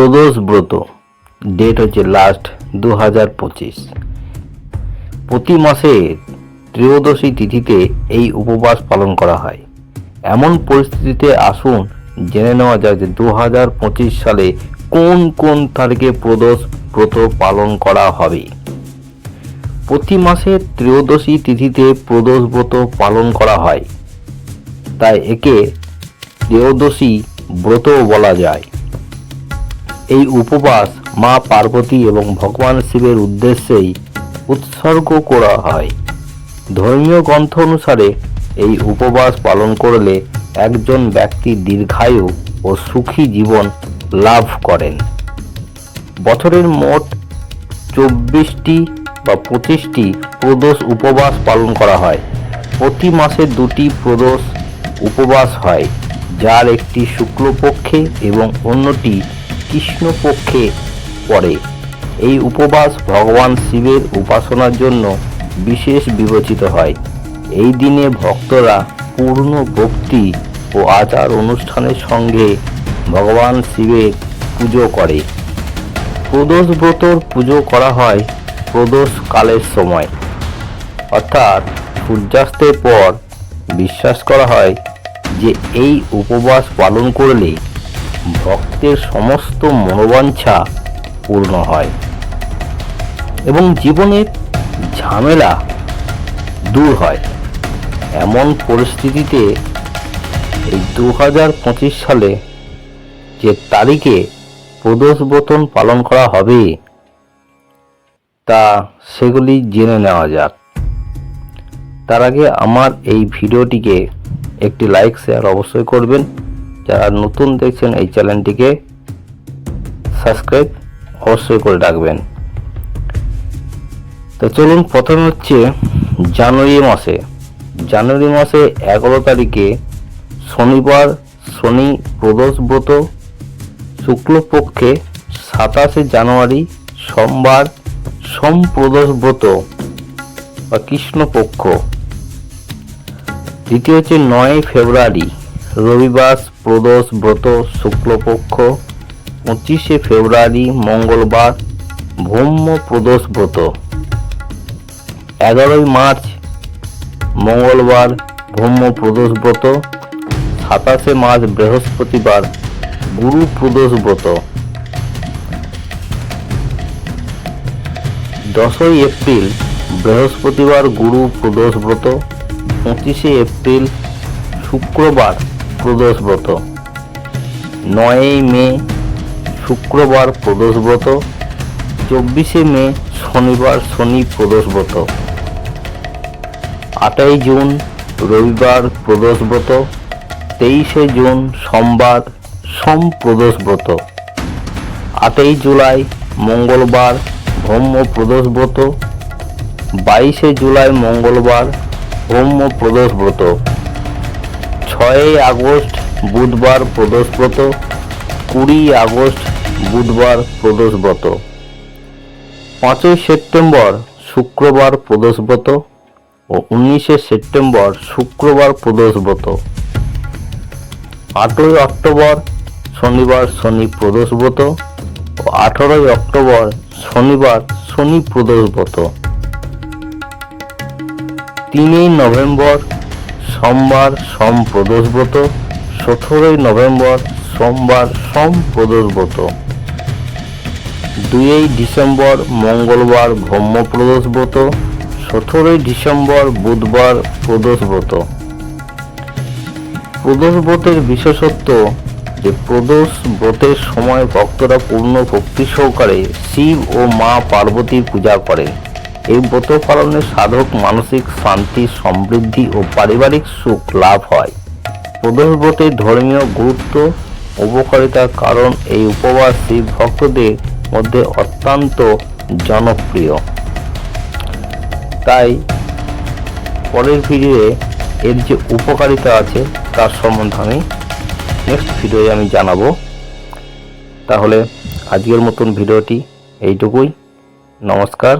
প্রদোষ ব্রত ডেট হচ্ছে লাস্ট দু হাজার পঁচিশ। প্রতি মাসে ত্রয়োদশী তিথিতে এই উপবাস পালন করা হয়। এমন পরিস্থিতিতে আসুন, জেনে নেওয়া যায় যে দু হাজার পঁচিশ সালে কোন কোন তারিখে প্রদোষ ব্রত পালন করা হবে। প্রতি মাসে ত্রয়োদশী তিথিতে প্রদোষ ব্রত পালন করা হয়। তাই একে ত্রয়োদশী ব্রতও বলা যায়। এই উপবাস মা পার্বতী এবং ভগবান শিবের উদ্দেশ্যেই উৎসর্গ করা হয়। ধর্মীয় গ্রন্থ অনুসারে এই উপবাস পালন করলে একজন ব্যক্তি দীর্ঘায়ু ও সুখী জীবন লাভ করেন। বছরের মোট চব্বিশটি বা পঁচিশটি প্রদোষ উপবাস পালন করা হয়। প্রতি মাসে দুটি প্রদোষ উপবাস হয়, যার একটি শুক্লপক্ষে এবং অন্যটি কৃষ্ণপক্ষে পড়ে। এই উপবাস ভগবান শিবের উপাসনার জন্য বিশেষ বিবেচিত হয়। এই দিনে ভক্তরা পূর্ণ ভক্তি ও আচার অনুষ্ঠানের সঙ্গে ভগবান শিবের পুজো করে। প্রদোষ ব্রতর পুজো করা হয় প্রদোষ কালের সময়। অর্থাৎ সূর্যাস্তের পর বিশ্বাস করা হয় যে এই উপবাস পালন করলে ভক্তের সমস্ত মনোবাঞ্ছা পূর্ণ হয়। এবং জীবনের ঝামেলা দূর হয়। এমন পরিস্থিতিতে এই দু হাজার পঁচিশ সালে যে তারিখে প্রদোষ ব্রতন পালন করা হবে, তা সেগুলি জেনে নেওয়া যাক। তার আগে আমার এই ভিডিওটিকে একটি লাইক, শেয়ার অবশ্যই করবেন। যারা নতুন দেখছেন এই চ্যানেলটিকে সাবস্ক্রাইব অবশ্যই করে রাখবেন। তো চলুন, প্রথমে হচ্ছে জানুয়ারি মাসে। জানুয়ারি মাসে এগারো তারিখে শনিবার, শনি প্রদোষ ব্রত, শুক্লপক্ষে সাতাশে জানুয়ারি সোমবার সোম প্রদোষ ব্রত বা কৃষ্ণপক্ষ। দ্বিতীয় হচ্ছে নয় ফেব্রুয়ারি, রবিবার প্রদোষ ব্রত শুক্লপক্ষ, পঁচিশে ফেব্রুয়ারি মঙ্গলবার, ভৌম্য প্রদোষ ব্রত। এগারোই মার্চ মঙ্গলবার, ভৌম্য প্রদোষ ব্রত। সাতাশে মার্চ বৃহস্পতিবার, গুরু প্রদোষ ব্রত। দশই এপ্রিল বৃহস্পতিবার, গুরু প্রদোষ ব্রত। পঁচিশে এপ্রিল শুক্রবার প্রদোষ ব্রত নয়ই মে শুক্রবার প্রদোষ ব্রত চব্বিশে মে শনিবার শনি প্রদোষ ব্রত আটই জুন রবিবার প্রদোষ ব্রত তেইশে জুন সোমবার সোম প্রদোষ ব্রত আটই জুলাই মঙ্গলবার ব্রহ্ম প্রদোষ ব্রত বাইশে জুলাই মঙ্গলবার ব্রহ্ম প্রদোষ ব্রত ছয়ই আগস্ট বুধবার প্রদোষ ব্রত কুড়ি আগস্ট বুধবার প্রদোষব্রত। পাঁচই সেপ্টেম্বর শুক্রবার প্রদোষব্রত ও উনিশে সেপ্টেম্বর শুক্রবার প্রদোষ ব্রত আটই অক্টোবর শনিবার শনি প্রদোষ ব্রত ও আঠারোই অক্টোবর শনিবার শনি প্রদোষব্রত। তিনই নভেম্বর সোমবার সোম প্রদোষ ব্রত সতেরোই নভেম্বর সোমবার সোম প্রদোষ ব্রত দুই ডিসেম্বর মঙ্গলবার ব্রত সতেরোই ডিসেম্বর বুধবার প্রদোষ ব্রত প্রদোষ ব্রতের বিশেষত্ব যে প্রদোষ ব্রতের সময় ভক্তরা পূর্ণ ভক্তি সহকারে শিব ও মা পার্বতী পূজা করেন এই ব্রত পালনে সাধক মানসিক শান্তি, সমৃদ্ধি ও পারিবারিক সুখ লাভ হয়। প্রদোষ ব্রতের ধর্মীয় গুরুত্ব, উপকারিতার কারণ এই উপবাস শিব ভক্তদের মধ্যে অত্যন্ত জনপ্রিয়। তাই পরের ভিডিওয়ে এর যে উপকারিতা আছে তার সম্বন্ধে আমি নেক্সট ভিডিওয়ে আমি জানাব। তাহলে আজকের মতন ভিডিওটি এইটুকুই। নমস্কার।